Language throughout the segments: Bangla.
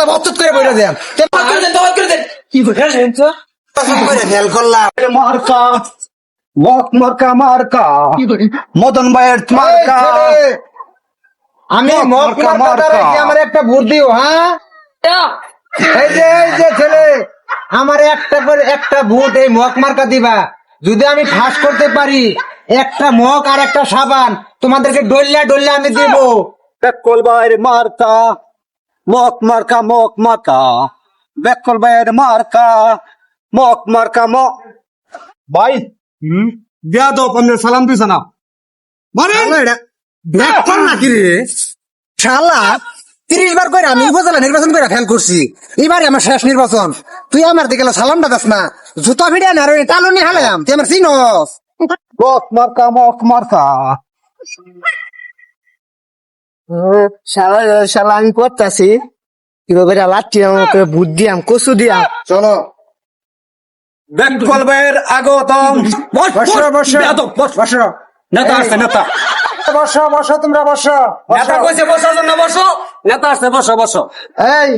বচ্চত করে বইরা দেন। ফেল করলাম। মার্কা মক মার্কা মার্কা। মদন ভাইয়ের মার্কা। আমি মক মক মার্কা, মার্কা মার্কা। আমার একটা ভোট দিও হ্যাঁ? এই যে এই যে ছেলে! আমার একটা করে একটা ভোট এই মক মার্কা দিবা। যদি আমি ফাঁস করতে পারি একটা মগ আর একটা সাবান তোমাদেরকে ডলিয়া ডলিয়া আমি দিব। বেকল ভাইয়ের মার্কা। মক মার্কা মক মার্কা। বেকল ভাইয়ের মার্কা। মক মার্কা মক ভাই দিয়া দাও আপনার সালাম দিছে না। মানে দেখতাম নাকি রে? শালা তিরিশ বার করে আমি উপজেলা নির্বাচন করে ফেল করছি। এবারে আমার শেষ নির্বাচন। তুই আমার দিকে সালামটা দাস না। জুতা ভিড়ে না রে টালুনি হালাম। তুই আমার চিনস। মক মার্কা মক মার্কা। শালা আমি করতেছি। কীভাবে লাঠি আমাকে বুট দিয়াম কচু দিয়াম চলো। বেকল ভাইয়ের আগতম বসো বসো বসো নেতা আসছে নেতা। বসো বসো তোমরা বসো। নেতা কইছে বসার জন্য বসো। নেতা আসছে বসো বসো। এই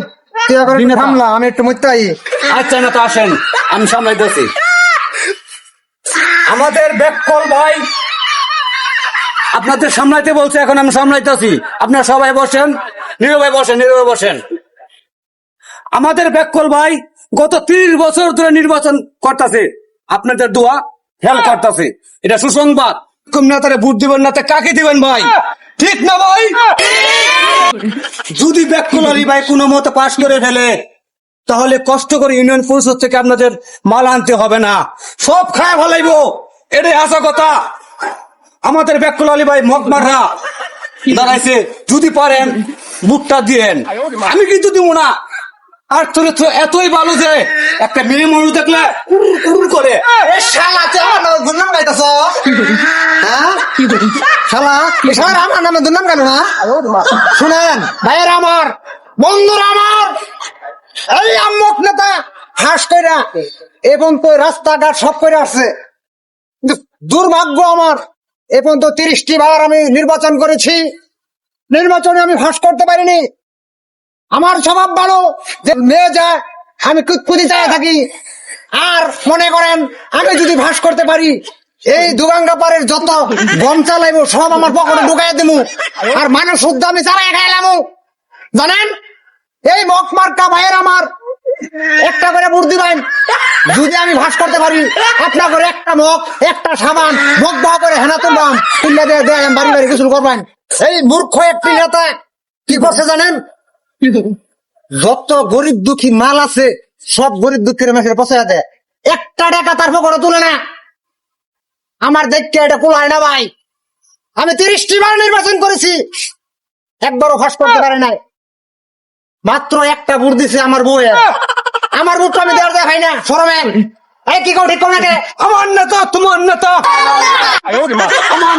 তুই এখন একটু থামলা আমি একটু মুত্তাই আচ্ছা নেতা আসেন। আমি সামলাইতেছি। আমাদের বেকল ভাই আপনাদের সামলাইতে বলছে, এখন আমি সামলাইতেছি। আপনারা সবাই বসেন। নীরবে বসেন নীরবে বসেন। আমাদের বেকল ভাই গত তিরিশ বছর ধরে নির্বাচন করতেছে। আপনাদের দোয়া হেল করতেছে। এটা সুসংবাদ। নেতারে ভোট দিবেন না কাকে দিবেন ভাই? ঠিক না ভাই? যদি আলী ভাই কোনো মতো পাশ করে ফেলে, তাহলে কষ্ট করে ইউনিয়ন পরিষদ থেকে আপনাদের মাল আনতে হবে না। সব খায় ভালাইব এটাই আসা কথা। আমাদের বেকুল আলী ভাই মগমাররা দাঁড়াইছে, যদি পারেন বুকটা দিয়েন। আমি কিন্তু দিব না। আর তোর তো এতই ভালো যে একটা মেয়ে মানুষ দেখলে উড় করে হ্যাঁ? শালা আমার নামে দুর্নাম গাইল না? শুনেন, ভাইয়ের আমার, বন্ধুরা আমার, এই আম্মক নেতা হাস কইরা এবং তো রাস্তাঘাট সব করে আসছে। দুর্ভাগ্য আমার এবং তো তিরিশটি বার আমি নির্বাচন করেছি। নির্বাচনে আমি ফাঁস করতে পারিনি। আমার স্বভাব ভালো যে মেয়ে যায় আমি কুতকুতি চায় থাকি। আর মনে করেন, আমি যদি ভাস করতে পারি, এই দুগাঙ্গা পারের যত গম সব আমার পকেটে ঢুকাই দেবো আর মানুষ শুদ্ধ আমি চালাই খাইলাম জানেন? এই মক মার্কা ভাইয়ের আমার একটা করে ভোট দিবেন। যদি আমি ভাস করতে পারি, আপনার করে একটা মগ, একটা সাবান, মগ বাহ করে হেনা তুলবাম তুললে দিয়ে দেয় বাড়ি বাড়ি কিছু করবেন। এই মূর্খ একটি নেতা, কি করছে জানেন? যত গরিব দুঃখী মাল আছে, সব গরিব দুঃখের মাসের পচা দেয়। একটা টাকা তার পকেটে তুলে না। আমার দেখতে এটা কুলায় না ভাই। আমি তিরিশটি বার নির্বাচন করেছি। একবারও ফাঁস করতে পারে নাই। মাত্র একটা ভোট দিছে আমার বউয়ে আমার ভোটটা আমি দেওয়ার দেখাই না সরমে এই কি কে? আমার আমার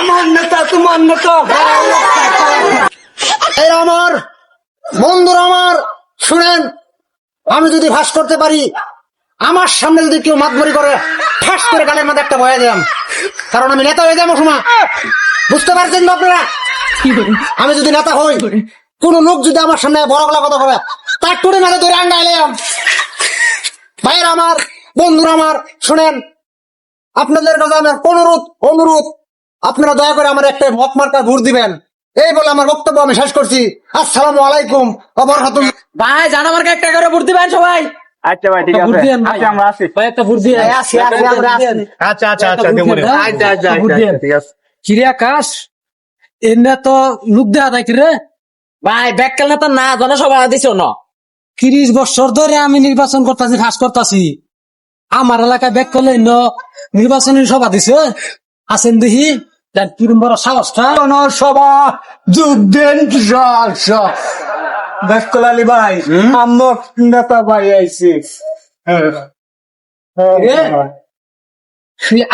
আমার এই আমার বন্ধুরা আমার শুনেন, আমি যদি ফাঁস করতে পারি, আমার সামনে যদি কেউ মাতবরি করে, ফাঁস করে গালের মধ্যে একটা বয়া দিলাম কারণ আমি নেতা হয়ে যাব সময় বুঝতে পারছেন আপনারা? আমি যদি নেতা হই কোন লোক যদি আমার সামনে বড় গলা কথা বলে তার টুরে মাঝে ধরে আঙ্গাইলাম ভাইয়ের আমার বন্ধুরা আমার শুনেন আপনাদের কাছে আমার অনুরোধ অনুরোধ আপনারা দয়া করে আমার একটা মত মার্কা ভোট দিবেন। এই বলে আমার বক্তব্য আমি শেষ করছি। আসসালামু আলাইকুম ওবরহাতুল ভাই জানা আমার একটা করে ভোট দিবেন সবাই? আচ্ছা ভাই ঠিক আছে। আচ্ছা আমরা আসি। ভাই একটা ভোট দিয়ে আসি, আসি, আমরা আসি। আচ্ছা আচ্ছা আচ্ছা দেবো রে। আচ্ছা, আচ্ছা, আচ্ছা, আচ্ছা, ঠিক আছে। কিরে আকাশ এনে তো লোক দেয়া নাই কিরে ভাই ব্যাককাল নেতা না জনসভা দিছ না তিরিশ বছর ধরে আমি নির্বাচন করতেছি ফাঁস করতেছি আমার এলাকায় ব্যাক করলে ন নির্বাচনী সভা দিছে আছেন দেখি বড় সাহসটা জনসভা যোগ দেন বেকুল আলী ভাই আমার নেতা ভাই আইছি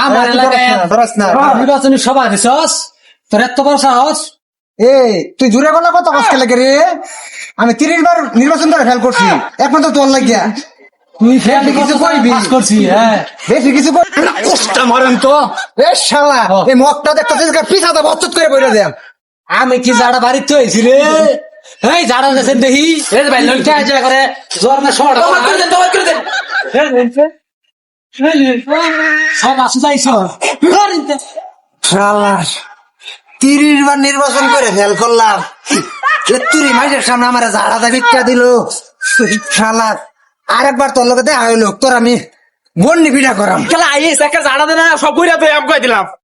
আমার এলাকায় নির্বাচনী সভা দিছস তোর এত বড় সাহস? এ তুই জুড়ে গলা কত কষ্ট লাগে রে? আমি তিরিশ বার নির্বাচন করে ফেল করছি। একমাত্র তোর লাগিয়া। তুই ফেল কিছু? পাস করছি হ্যাঁ। বেশি কিছু কর কষ্ট মারেন তো। এ শালা এই মগটা দেখতে পিছাতে বচ্চত করে বইরা দেন আমি কি জাড়া বাড়িতে হয়েছি রে? এই জাড়া গেছেন দেখি। এই ভাই লইটা করে। জ্বর না শর্ট সব আসু যাইছ শালার তিরিশ বার নির্বাচন করে ফেল করলাম। তুরি মাইজের সামনে আমার ঝাড়া দা ভিক্ষা দিল। শালা, আরেকবার তোর লোকে দেখা হইল, তোর আমি বন্ডি পিঠা করাম। খেলা আইস একটা ঝাড়া দে না সব কইরা তো আম দিলাম।